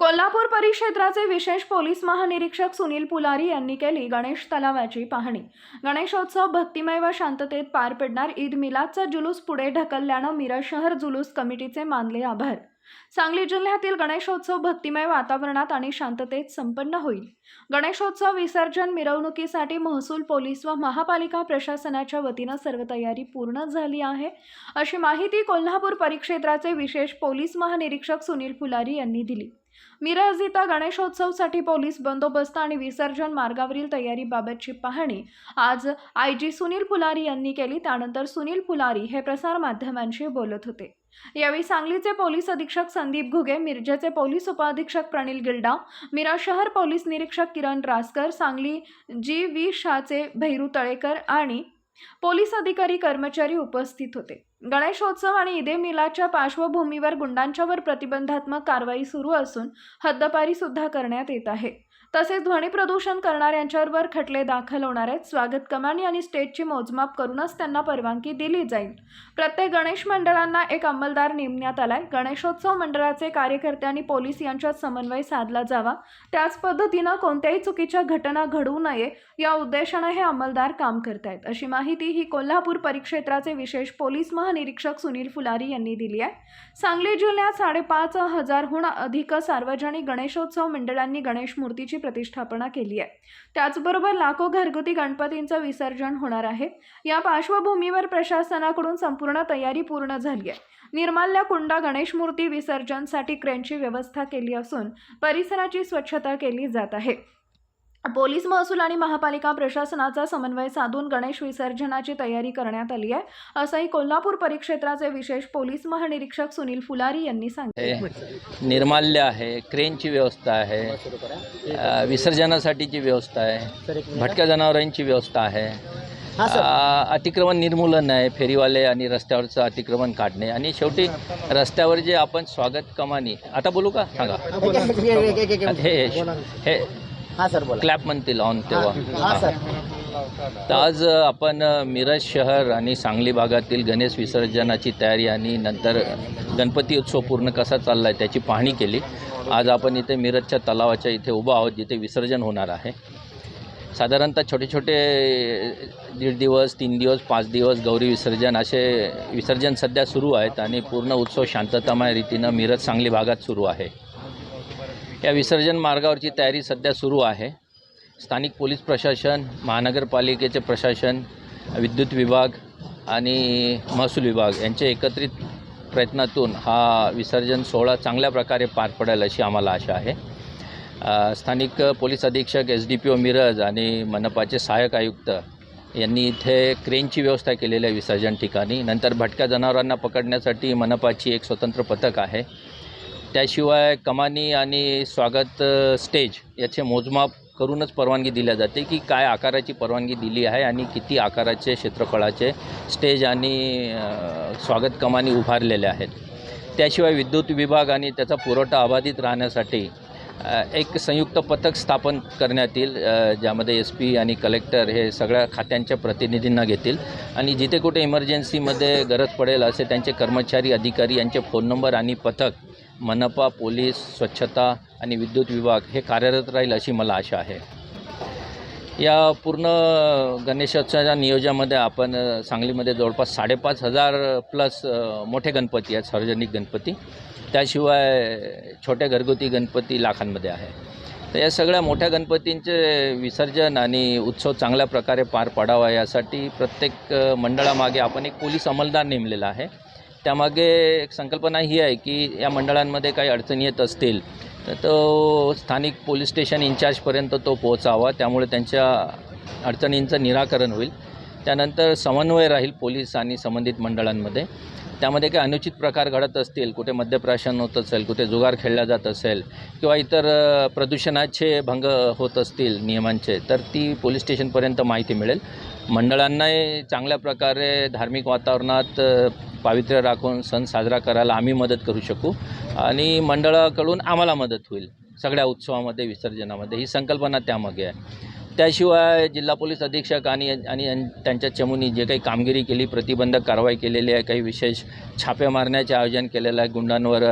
कोल्हापूर परिक्षेत्राचे विशेष पोलीस महानिरीक्षक सुनील पुलारी यांनी केली गणेश तलावाची पाहणी. गणेशोत्सव भक्तिमय व शांततेत पार पडणार ईद मिलादचा जुलूस पुढे ढकलल्यानं मिरज शहर जुलूस कमिटीचे मानले आभार. सांगली जिल्ह्यातील गणेशोत्सव भक्तिमय वातावरणात आणि शांततेत संपन्न होईल. गणेशोत्सव विसर्जन मिरवणुकीसाठी महसूल पोलीस व महापालिका प्रशासनाच्या वतीनं सर्व तयारी पूर्ण झाली आहे. अशी माहिती कोल्हापूर परिक्षेत्राचे विशेष पोलीस महानिरीक्षक सुनील फुलारी यांनी दिली. मिरज इथं गणेशोत्सवसाठी पोलीस बंदोबस्त आणि विसर्जन मार्गावरील तयारीबाबतची पाहणी आज आय जी सुनील फुलारी यांनी केली. त्यानंतर सुनील फुलारी हे प्रसारमाध्यमांशी बोलत होते. यावेळी सांगलीचे पोलीस अधीक्षक संदीप घुगे मिरजेचे पोलीस उपअधीक्षक प्रणील गिल्डा मिरा शहर पोलीस निरीक्षक किरण रासकर सांगली जी. व्ही. शाचे भैरू तळेकर आणि पोलीस अधिकारी कर्मचारी उपस्थित होते. गणेशोत्सव आणि ईदे मिलाच्या पार्श्वभूमीवर गुंडांच्यावर प्रतिबंधात्मक कारवाई सुरू असून हद्दपारी सुद्धा करण्यात येत आहे. तसेच ध्वनी प्रदूषण करणाऱ्यांच्यावर खटले दाखल होणार आहेत स्वागत कमानी आणि स्टेजची मोजमाप करूनच त्यांना परवानगी दिली जाईल. प्रत्येक गणेश मंडळांना एक अंमलदार नेमण्यात आलाय. गणेशोत्सव मंडळाचे कार्यकर्ते आणि पोलीस यांच्यात समन्वय साधला जावा. त्याच पद्धतीनं कोणत्याही चुकीच्या घटना घडू नये या उद्देशानं हे अंमलदार काम करतायत. अशी माहिती ही कोल्हापूर परिक्षेत्राचे विशेष पोलीस महानिरीक्षक सुनील फुलारी यांनी दिली आहे. सांगली जिल्ह्यात साडेपाच हजारहून अधिक सार्वजनिक गणेशोत्सव मंडळांनी गणेश मूर्तीची प्रतिष्ठापना केली आहे. त्याचबरोबर लाखो घरगुती गणपतींचं विसर्जन होणार आहे. या पार्श्वभूमीवर प्रशासनाकडून संपूर्ण तयारी पूर्ण झाली आहे. निर्माल्य कुंडा गणेश मूर्ती विसर्जनसाठी क्रेनची व्यवस्था केली असून परिसराची स्वच्छता केली जात आहे. पोलीस महसूल आणि महापालिका प्रशासनाचा समन्वय साधून गणेश विसर्जनाची तयारी करण्यात आली आहे. असंही कोल्हापूर परिक्षेत्राचे विशेष पोलीस महानिरीक्षक सुनील फुलारी यांनी सांगितलं. आहे निर्माल्य आहे क्रेनची व्यवस्था आहे विसर्जनासाठीची व्यवस्था आहे भटक्या जनावरांची व्यवस्था आहे. अतिक्रमण निर्मूलन आहे फेरीवाले आणि रस्त्यावरचं अतिक्रमण काढणे. आणि शेवटी रस्त्यावर जे आपण स्वागत कमानी आता बोलू का? सांगा. हे हे सर बोला. क्लॅप म्हणतील ऑन तेव्हा. हा. सर. तर आज आपण मिरज शहर आणि सांगली भागातील गणेश विसर्जनाची तयारी आणि नंतर गणपती उत्सव पूर्ण कसा चालला आहे त्याची पाहणी केली. आज आपण इथे मिरजच्या तलावाच्या इथे उभा आहोत जिथे विसर्जन होणार आहे. साधारणतः छोटे छोटे दीड दिवस तीन दिवस पाच दिवस गौरी विसर्जन असे विसर्जन सध्या सुरू आहेत आणि पूर्ण उत्सव शांततामय रीतीनं मिरज सांगली भागात सुरू आहे. या विसर्जन मार्गावरची तयारी सध्या सुरू आहे. स्थानिक पोलीस प्रशासन महानगरपालिकेचे प्रशासन विद्युत विभाग आणि महसूल विभाग यांचे एकत्रित प्रयत्नातून हा विसर्जन सोहळा चांगल्या प्रकारे पार पडेल अशी आम्हाला आशा आहे. स्थानिक पोलीस अधीक्षक S D P O Miraj आणि मनपाचे सहाय्यक आयुक्त यांनी इथे क्रेनची व्यवस्था केलेली आहे विसर्जन ठिकाणी. नंतर भटक्या जनावरांना पकडण्यासाठी मनपाची एक स्वतंत्र पथक आहे. त्याशिवाय कमानी आणि स्वागत स्टेज याचे मोजमाप करूनच परवानगी दिल्या जाते की काय आकाराची परवानगी दिली आहे आणि किती आकाराचे क्षेत्रफळाचे स्टेज आणि स्वागत कमानी उभारलेल्या आहेत. त्याशिवाय विद्युत विभाग आणि त्याचा पुरवठा अबाधित राहण्यासाठी एक संयुक्त पथक स्थापन करण्यात येईल ज्यामध्ये एस पी आणि कलेक्टर हे सगळ्या खात्यांच्या प्रतिनिधींना घेतील. आणि जिथे कुठे इमर्जन्सीमध्ये गरज पडेल असे त्यांचे कर्मचारी अधिकारी यांचे फोन नंबर आणि पथक मनपा पोलीस स्वच्छता आणि विद्युत विभाग हे कार्यरत राहील अशी मला आशा आहे. या पूर्ण गणेशोत्सवाच्या नियोजनामध्ये आपण सांगलीमध्ये जवळपास साडेपाच हजार प्लस मोठे गणपती आहेत सार्वजनिक गणपती. त्याशिवाय छोटे घरगुती गणपती लाखांमध्ये आहे. तर या सगळ्या मोठ्या गणपतींचे विसर्जन आणि उत्सव चांगल्या प्रकारे पार पाडावा यासाठी प्रत्येक मंडळामागे आपण एक पोलीस अंमलदार नेमलेला आहे. त्यामागे एक संकल्पना ही आहे की या मंडळांमध्ये काही अडचणी येत असतील तर तो स्थानिक पोलीस स्टेशन इन्चार्जपर्यंत तो पोहोचावा. त्यामुळे त्यांच्या अडचणींचं निराकरण होईल. त्यानंतर समन्वय राहील पोलीस आणि संबंधित मंडळांमध्ये. त्यामध्ये काही अनुचित प्रकार घडत असतील कुठे मद्यप्राशन होत असेल कुठे जुगार खेळला जात असेल किंवा इतर प्रदूषणाचे भंग होत असतील नियमांचे तर ती पोलीस स्टेशनपर्यंत माहिती मिळेल. मंडळांनाही चांगल्या प्रकारे धार्मिक वातावरणात पावित्र्य राखून सण साजरा करायला आम्ही मदत करू शकू. आणि मंडळाकडून आम्हाला मदत होईल सगळ्या उत्सवामध्ये विसर्जनामध्ये. ही संकल्पना त्यामागे आहे. त्याशिवाय जिल्हा पोलीस अधीक्षक आणि आणि त्यांच्या चमूनी जे काही कामगिरी केली प्रतिबंधक कारवाई केलेली आहे काही विशेष छापे मारण्याचे आयोजन केलेलं आहे गुंडांवर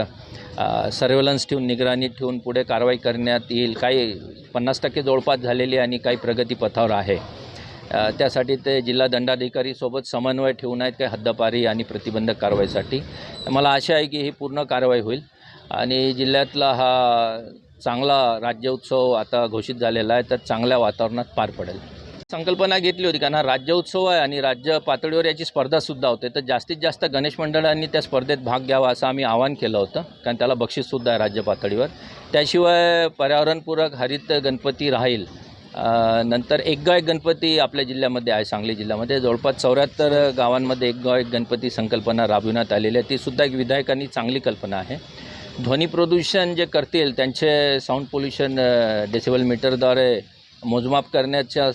सर्वेलन्स ठेवून निगराणी ठेवून पुढे कारवाई करण्यात येईल. काही पन्नास टक्के जवळपास झालेली आणि काही प्रगतीपथावर आहे. त्यासाठी ते जिल्हा दंडाधिकारीसोबत समन्वय ठेवून आहेत काही हद्दपारी आणि प्रतिबंधक कारवाईसाठी. मला आशा आहे की ही पूर्ण कारवाई होईल. आणि जिल्ह्यातला हा चांगला राज्योत्सव आता घोषित झालेला आहे तर चांगल्या वातावरणात पार पडेल. संकल्पना घेतली होती कारण हा राज्योत्सव आहे आणि राज्य पातळीवर याची स्पर्धासुद्धा होते तर जास्तीत जास्त गणेश मंडळांनी त्या स्पर्धेत भाग घ्यावा असं आम्ही आवाहन केलं होतं कारण त्याला बक्षीससुद्धा आहे राज्य पातळीवर. त्याशिवाय पर्यावरणपूरक हरित गणपती राहील नंतर एक गाव एक गणपती आपल्या जिल्ह्यामध्ये आहे सांगली जिल्ह्यामध्ये. जवळपास चौऱ्याहत्तर गावांमध्ये एक गाव एक गणपती संकल्पना राबविण्यात आलेली आहे. ती सुद्धा एक विधायकांनी चांगली कल्पना आहे. ध्वनी प्रदूषण जे करतील त्यांचे साऊंड पोल्युशन डेसिबल मीटरद्वारे मोजमाप करण्याच्या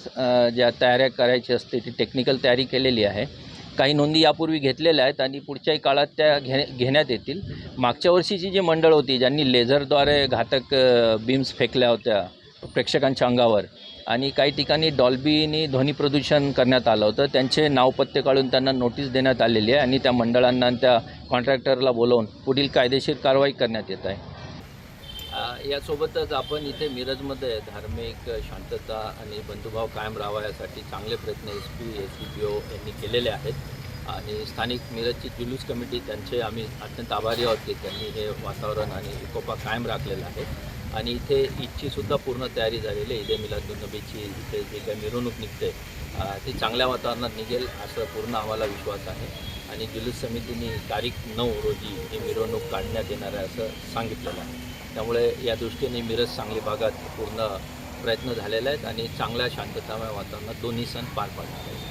ज्या तयाऱ्या करायची असते ती टेक्निकल तयारी केलेली आहे. काही नोंदी यापूर्वी घेतलेल्या आहेत आणि पुढच्याही काळात त्या घे घेण्यात येतील. मागच्या वर्षीची जी मंडळ होती ज्यांनी लेझरद्वारे घातक बीम्स फेकल्या होत्या प्रेक्षकांच्या अंगावर. आणि काही ठिकाणी डॉल्बीनी ध्वनी प्रदूषण करण्यात आलं होतं. त्यांचे नावपत्ते काढून त्यांना नोटीस देण्यात आलेली आहे आणि त्या मंडळांना आणि त्या कॉन्ट्रॅक्टरला बोलवून पुढील कायदेशीर कारवाई करण्यात येत आहे. यासोबतच आपण इथे मिरजमध्ये धार्मिक शांतता आणि बंधुभाव कायम राहावा यासाठी चांगले प्रयत्न S P S C P O यांनी केलेले आहेत. आणि स्थानिक मिरजची जुलूस कमिटी त्यांचे आम्ही अत्यंत आभारी आहोत की त्यांनी हे वातावरण आणि एकोपा कायम राखलेला आहे. आणि इथे ईदची सुद्धा पूर्ण तयारी झालेली आहे. ईद मिलादुलनबीची इथे जे काही मिरवणूक निघते ती चांगल्या वातावरणात निघेल असं पूर्ण आम्हाला विश्वास आहे. आणि जुलूस समितीने तारीख नऊ रोजी ही मिरवणूक काढण्यात येणार आहे असं सांगितलेलं आहे. त्यामुळे या दृष्टीने मिरज सांगली भागात पूर्ण प्रयत्न झालेले आहेत आणि चांगल्या शांततामय वातावरणात दोन्ही सण पार पाडणार आहेत.